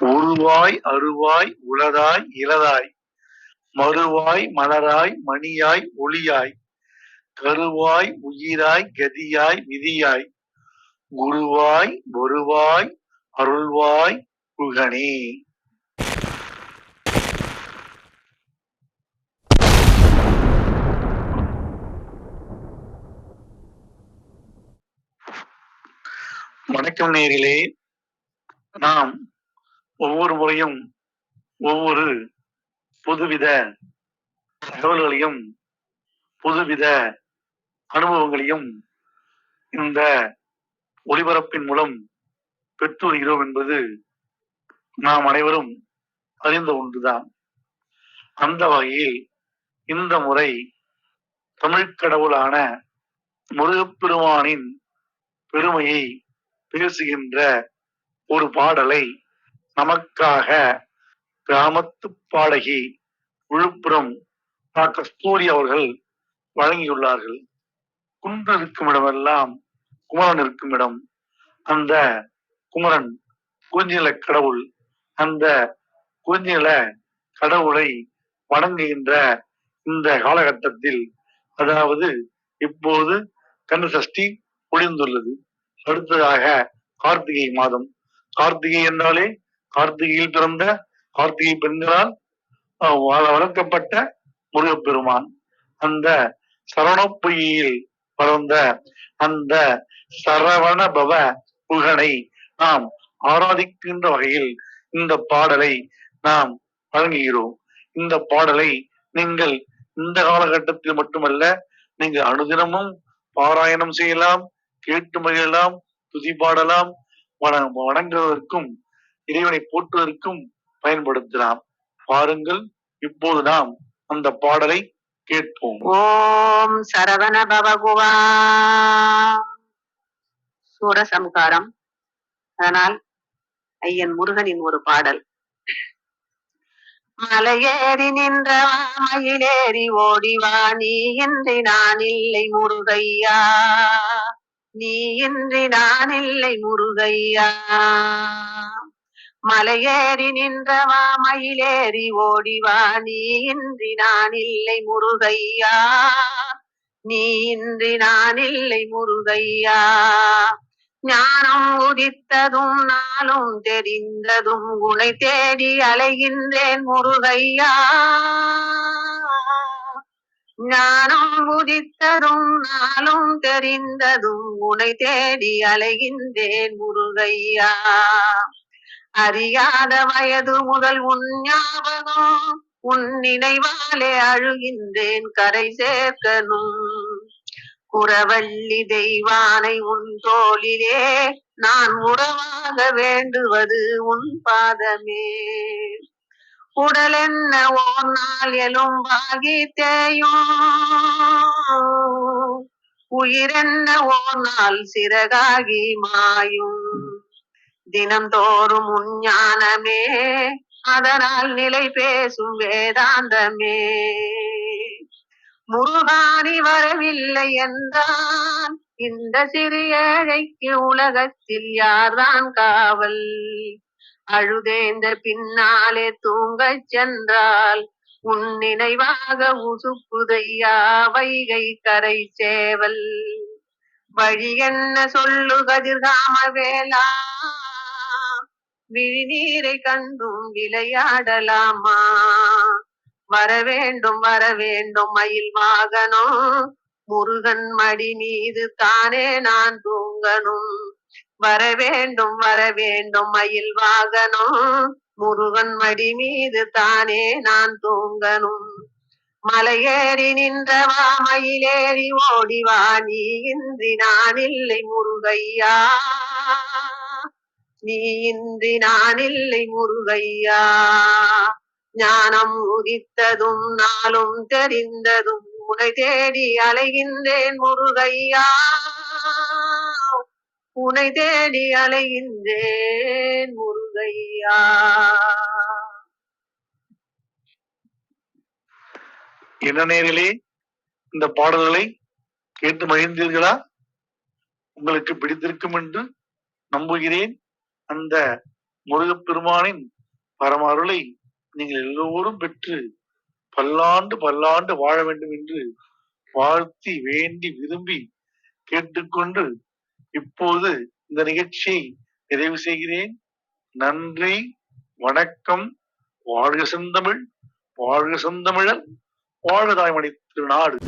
உருவாய் அருவாய் உளதாய் இளதாய் மறுவாய் மலராய் மணியாய் ஒளியாய் கருவாய் உயிராய் கதியாய் விதியாய் குருவாய் வருவாய் அருள்வாய் குகனே. வணக்கம் நேரிலே. நாம் ஒவ்வொரு முறையும் ஒவ்வொரு புதுவித தகவல்களையும் புதுவித அனுபவங்களையும் இந்த ஒளிபரப்பின் மூலம் பெற்று வருகிறோம் என்பது நாம் அனைவரும் அறிந்த ஒன்றுதான். அந்த வகையில் இந்த முறை தமிழ்க் கடவுளான முருகப்பெருமானின் பெருமையை பேசுகின்ற ஒரு பாடலை நமக்காக கிராமத்து பாடகி விழுப்புரம் கஸ்தூரி அவர்கள் வழங்கியுள்ளார்கள். குன்று இருக்கும் இடமெல்லாம் குமரன் இருக்கும் இடம். அந்த குமரன் குறிஞ்சிநில கடவுள். அந்த குறிஞ்சிநில கடவுளை வணங்குகின்ற இந்த காலகட்டத்தில் அதாவது இப்போது கண்ணு சஷ்டி முடிந்துள்ளது அடுத்ததாக கார்த்திகை மாதம். கார்த்திகை என்றாலே கார்த்திகையில் பிறந்த கார்த்திகை பெண்களால் வளர்க்கப்பட்ட முருகப்பெருமான். அந்த சரவணப்பொய்யில் பிறந்த அந்த சரவண பவ புகனை நாம் ஆராதிக்கின்ற வகையில் இந்த பாடலை நாம் வழங்குகிறோம். இந்த பாடலை நீங்கள் இந்த காலகட்டத்தில் மட்டுமல்ல நீங்கள் அனுதினமும் பாராயணம் செய்யலாம் கேட்டு மகிழலாம் துதி பாடலாம் வணங்குவதற்கும் இறைவனை போற்றுவதற்கும் பயன்படுத்தலாம் பாருங்கள் இப்போது நாம் அந்த பாடலை கேட்போம். ஓம் சரவண பவகுவா. சூரசம்காரம் அதனால் ஐயன் முருகனின் ஒரு பாடல். மலையேறி நின்ற மயிலேறி ஓடிவா நீ இன்றி நான் இல்லை முருகையா. நீ இன்றி நான் இல்லை முருகையா. மலையேறி நின்றவா மயிலேறி ஓடிவா நீ இன்றி நான் இல்லை முருகையா. நீ இன்றி நான் இல்லை முருகையா. ஞானம் உதித்ததும் நாளும் தெரிந்ததும் உனை தேடி அலைகின்றேன் முருகையா. ஞானம் உதித்ததும் நாளும் தெரிந்ததும் உனை தேடி அலைகின்றேன் முருகையா. அறியாத வயது முதல் உன் ஞாபகம் உன் நினைவாலே அழுகின்றேன் கரை சேர்க்கணும். குறவள்ளி தெய்வானை உன் தோளிலே நான் உறவாக வேண்டுவது உன் பாதமே. உடல் என்ன ஓர் நாள் எலும்பாகி தேயும் உயிரென்ன ஓர் நாள் சிறகாகி மாயும்? தினம்தோறும் உஞ்ஞானமே அதனால் நிலை பேசும் வேதாந்தமே. முருகானி வரவில்லை என்றான். இந்த சிறு ஏழைக்கு உலகத்தில் யார்தான் காவல்? அழுதேந்த பின்னாலே தூங்கச் சென்றால் உன் நினைவாக உசுப்புதையா வைகை கரை சேவல்? வழி என்ன சொல்லு கதிர்காம வேளா? விழிநீரை கண்டும் விளையாடலாமா? வர வேண்டும் வர வேண்டும் மயில் வாகனம். முருகன் மடி மீது தானே நான் தூங்கணும். வர வேண்டும் வர வேண்டும் மயில் வாகனம். முருகன் மடி மீது தானே நான் தூங்கணும். மலையேறி நின்றவா மயிலேறி ஓடிவா. நீ இன்றி நான் இல்லை முருகையா. நீ இன்றி நான் இல்லை முருகையா. ஞானம் உதித்ததும் நாளும் தெரிந்ததும் உனை தேடி அலைகின்றேன் முருகையா. உனை தேடி அலைகின்றேன் முருகையா. என்ன நேரிலே இந்த பாடல்களை கேட்டு மகிழ்ந்தீர்களா? உங்களுக்கு பிடித்திருக்கும் என்று நம்புகிறேன். அந்த முருகப்பெருமானின் பரமருளை நீங்கள் எல்லோரும் பெற்று பல்லாண்டு பல்லாண்டு வாழ வேண்டும் என்று வாழ்த்தி வேண்டி விரும்பி கேட்டுக்கொண்டு இப்போது இந்த நிகழ்ச்சியை நிறைவு செய்கிறேன். நன்றி வணக்கம். வாழ்க செந்தமிழ் வாழ்க செந்தமிழர் வாழ்க தாய்மணி திருநாடு.